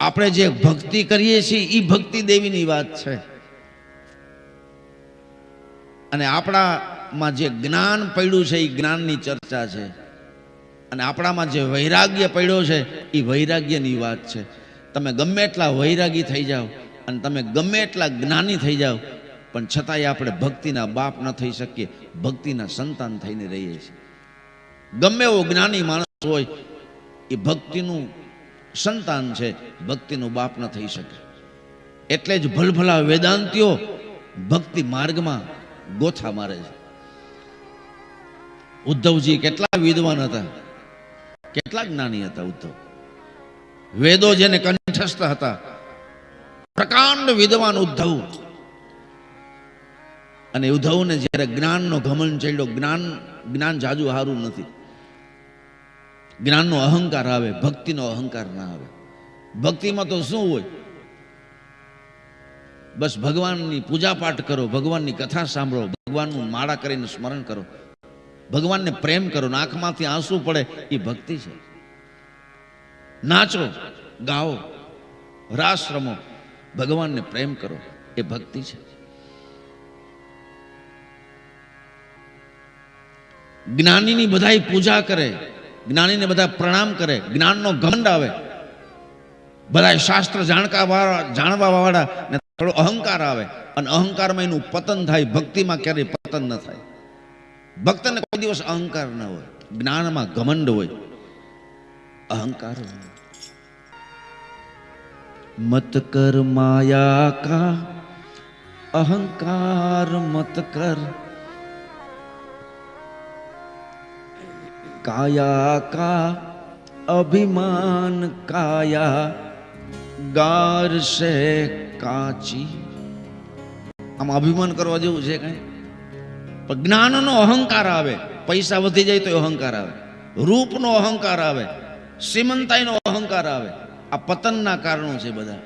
આપણે જે ભક્તિ કરીએ છીએ એ ભક્તિ દેવીની વાત છે. અને આપણામાં જે જ્ઞાન પડ્યું છે એ જ્ઞાનની ચર્ચા છે. અને આપણામાં જે વૈરાગ્ય પડ્યો છે એ વૈરાગ્યની વાત છે. તમે ગમે એટલા વૈરાગી થઈ જાઓ, અને તમે ગમે એટલા જ્ઞાની થઈ જાઓ, પણ છતાંય આપણે ભક્તિના બાપ ન થઈ શકીએ, ભક્તિના સંતાન થઈને રહીએ છીએ. ગમે એવો જ્ઞાની માણસ હોય એ ભક્તિનું સંતાન છે, ભક્તિનું બાપ ન થઈ શકે. એટલે જ ભલભલા વેદાંતિઓ ભક્તિ માર્ગમાં ગોથા મારે છે. ઉદ્ધવજી કેટલા વિદ્વાન હતા, કેટલા જ્ઞાની હતા ઉદ્ધવ. વેદો જેને કંઠસ્થ હતા, પ્રકાંડ વિદ્વાન ઉદ્ધવ. અને ઉદ્ધવને જ્યારે જ્ઞાનનો ઘમન ચડ્યો, જ્ઞાન જ્ઞાન જાજુ હારું નથી. જ્ઞાનનો અહંકાર આવે, ભક્તિનો અહંકાર ના આવે. ભક્તિમાં તો શું હોય? બસ ભગવાનની પૂજા પાઠ કરો, ભગવાનની કથા સાંભળો, ભગવાનનું માળા કરીને સ્મરણ કરો. ભગવાનને પ્રેમ કરો આંખમાંથી આંસુ પડે, એ ભક્તિ છે. નાચો, ગાઓ રાસ રમો ભગવાનને પ્રેમ કરો, એ ભક્તિ છે. જ્ઞાનીની બધાય પૂજા કરે જ્ઞાનીને બધા પ્રણામ કરે. જ્ઞાનનો ઘમંડ આવે. બધા શાસ્ત્ર જાણકાવાળા જાણવાવાળા ને થોડો અહંકાર આવે. અને અહંકારમાં એનું પતન થાય, ભક્તિમાં ક્યારેય પતન ન થાય. ભક્તને કોઈ દિવસ અહંકાર ન હોય. જ્ઞાનમાં ઘમંડ હોય. અહંકાર મત કર માયા કા. અહંકાર મત કર. काया का अभिमान काया गार से काची આમ અભિમાન કરવા જેવું છે કઈ પણ જ્ઞાનનો અહંકાર આવે પૈસા વધી જાય તો અહંકાર આવે રૂપનો અહંકાર આવે શ્રીમંતાઈનો અહંકાર આવે આ પતનના કારણો છે બધા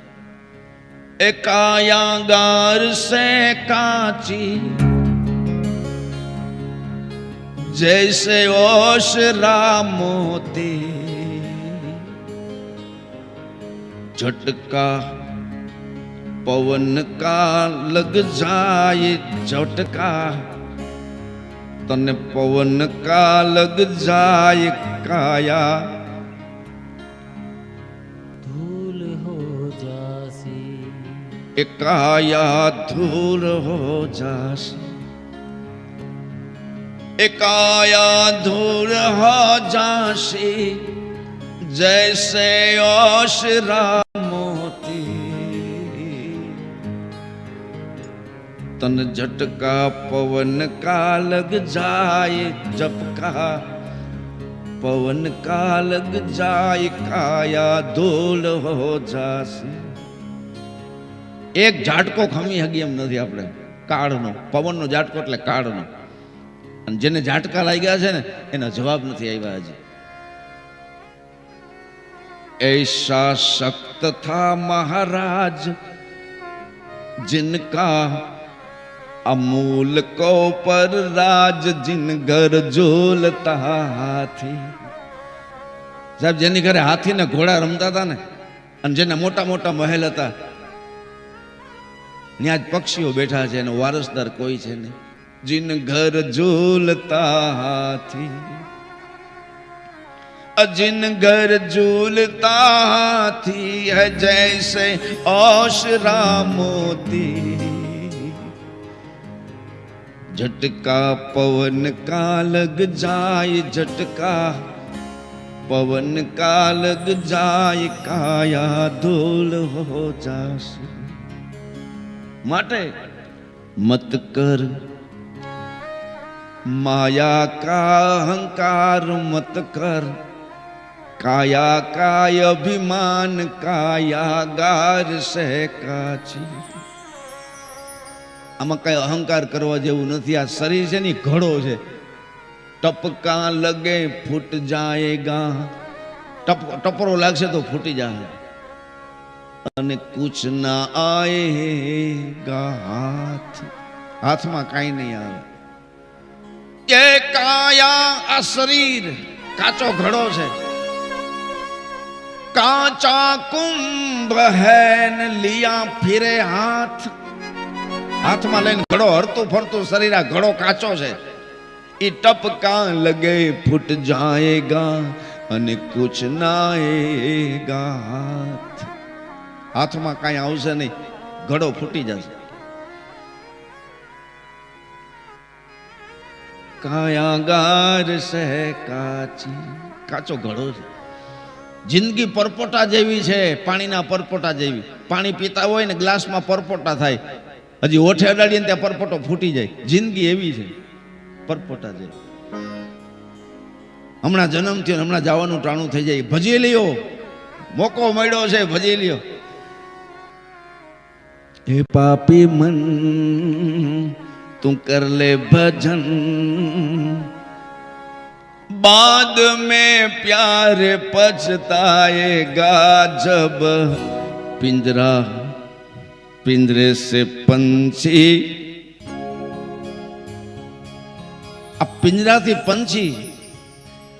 એ કાયા ગાર સે કાચી જૈસે ઓશ રામોતે ઝટકા પવન કા લગ જાય ઝટકા તને પવન કા લગ જાય કાયા ધૂલ હો જાસી એ કાયા ધૂલ હો જાસી एकाया धूल हो जासी जैसे ओशरा मोती तन झटका पवन का लग जाए झपका पवन का लग जाए काया धूल हो जासी એક ઝાટકો ખમી હગી એમ નથી આપણે કાળનો પવનનો ઝાટકો એટલે કાળનો અને જેને ઝાટકા લાગ્યા છે ને, એના જવાબ નથી આવ્યા હજી. એસા સખ્ત થા મહારાજ, જિનકા અમૂલ કો પર રાજ, જિન ઘર ઝોલતા હાથી. સાહેબ, જેની ઘરે હાથી ને ઘોડા રમતા હતા ને, અને જેના મોટા મોટા મહેલ હતા ત્યાં જ પક્ષીઓ બેઠા છે, એનો વારસદાર કોઈ છે નહીં. जिन घर झूलता हाथी अजिन घर झूलता हाथी है जैसे औशरा मोती झटका पवन का लग जाए, झटका पवन का लग जाए, काया धूल हो जा माटे, मत कर माया का अहंकार मत कर काया काय अभिमान काया गार સે કાચી આમાં કઈ અહંકાર કરવા જેવું નથી આ શરીર છે ને ઘડો છે ટપકા લગે ફૂટ જાયેગા ટપ ટપરો લાગશે તો ફૂટી જાય અને કુછ ના આયેગા હાથ હાથમાં કાંઈ નહીં આવે કે કાયા આ શરીર કાચો ઘડો છે. કાચા કુંભ હે લિયા ફિરે હાથ. હાથમાં લઈને ઘડો હરતું ફરતું શરીર આ ઘડો કાચો છે. એ ટપકા લગે ફૂટ જાયેગા અને કુછ નાએગા હાથ. હાથમાં કાંઈ આવશે નહીં. ઘડો ફૂટી જશે. કાયાગાર સે કાચી. કાચો ઘડો છે. જિંદગી પરપોટા જેવી છે, પાણીના પરપોટા જેવી. પાણી પીતા હોય ને ગ્લાસમાં પરપોટા થાય. હજી ઓઠે અડાડીએ ત્યાં પરપોટો ફૂટી જાય. જિંદગી એવી છે. પરપોટા જેવી. હમણાં જન્મ થયો હમણાં જવાનું ટાણું થઈ જાય. ભજી લ્યો મોકો મળ્યો છે ભજી લ્યો હે પાપી મન તું કર લે ભજન बाद में प्यार पछताएगा जब पिंजरा पिंजरे से पंछी આ પિંજરાથી પંછી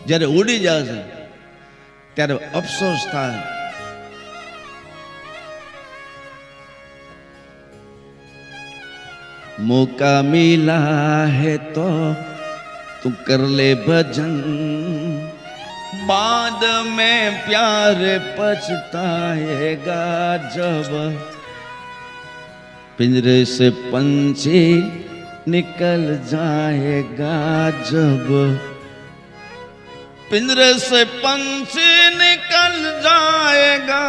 જ્યારે ઉડી જશે ત્યારે અફસોસ થાય मौका मिला है तो तू कर ले भजन। बाद में प्यार पछताएगा जब पिंजरे से पंछी निकल जाएगा जब पिंजरे से पंछी निकल जाएगा।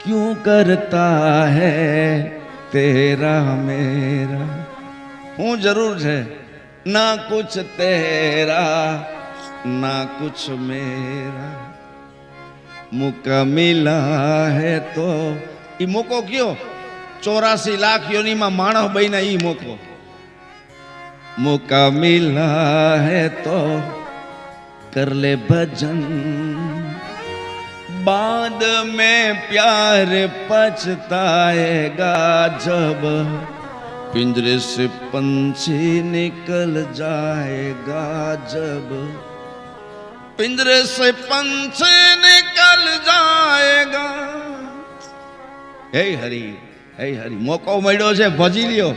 क्यों करता है तेरा मेरा હું જરૂર છે ના કુછ તેરા ના કુછ મેરા મુકા મિલા હે તો ઈ મોકો કયો ચોરાસી લાખ યોનીમાં માણસ બન્યા ઈ મોકો મુકા મિલા હે તો કર લે ભજન बाद में प्यार पछताएगा जब पिंजरे से पंछी निकल जाएगा जब पिंजरे से पंछी निकल जाएगा હે હરી હે હરી મોકો મળ્યો છે ભજી લ્યો